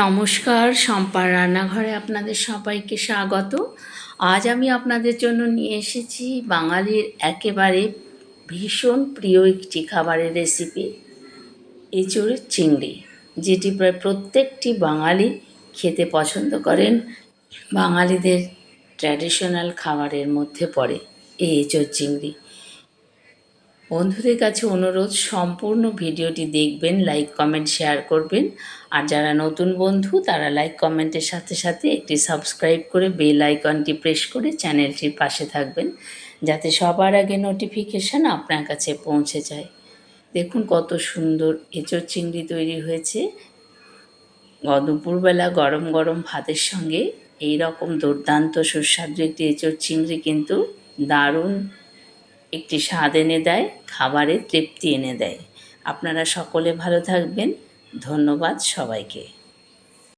নমস্কার সম্পার রান্নাঘরে আপনাদের সবাইকে স্বাগত। আজ আমি আপনাদের জন্য নিয়ে এসেছি বাঙালির একেবারে ভীষণ প্রিয় একটি খাবারের রেসিপি এঁচড়ের চিংড়ি, যেটি প্রায় প্রত্যেকটি বাঙালি খেতে পছন্দ করেন। বাঙালিদের ট্র্যাডিশনাল খাবারের মধ্যে পড়ে এই এঁচড় চিংড়ি। বন্ধুদের কাছে অনুরোধ, সম্পূর্ণ ভিডিওটি দেখবেন লাইক কমেন্ট শেয়ার করবেন। আর যারা নতুন বন্ধু, তারা লাইক কমেন্টের সাথে সাথে একটি সাবস্ক্রাইব করে বেল আইকনটি প্রেস করে চ্যানেলটির পাশে থাকবেন, যাতে সবার আগে নোটিফিকেশান আপনার কাছে পৌঁছে যায়। দেখুন কত সুন্দর এঁচড় চিংড়ি তৈরি হয়েছে। দুপুরবেলা গরম গরম ভাতের সঙ্গে এই রকম দুর্দান্ত সুস্বাদু একটি এঁচড় চিংড়ি কিন্তু দারুণ একটি স্বাদ এনে দেয় খাবারে তৃপ্তি এনে দেয়। আপনারা সকলে ভালো থাকবেন। ধন্যবাদ সবাইকে।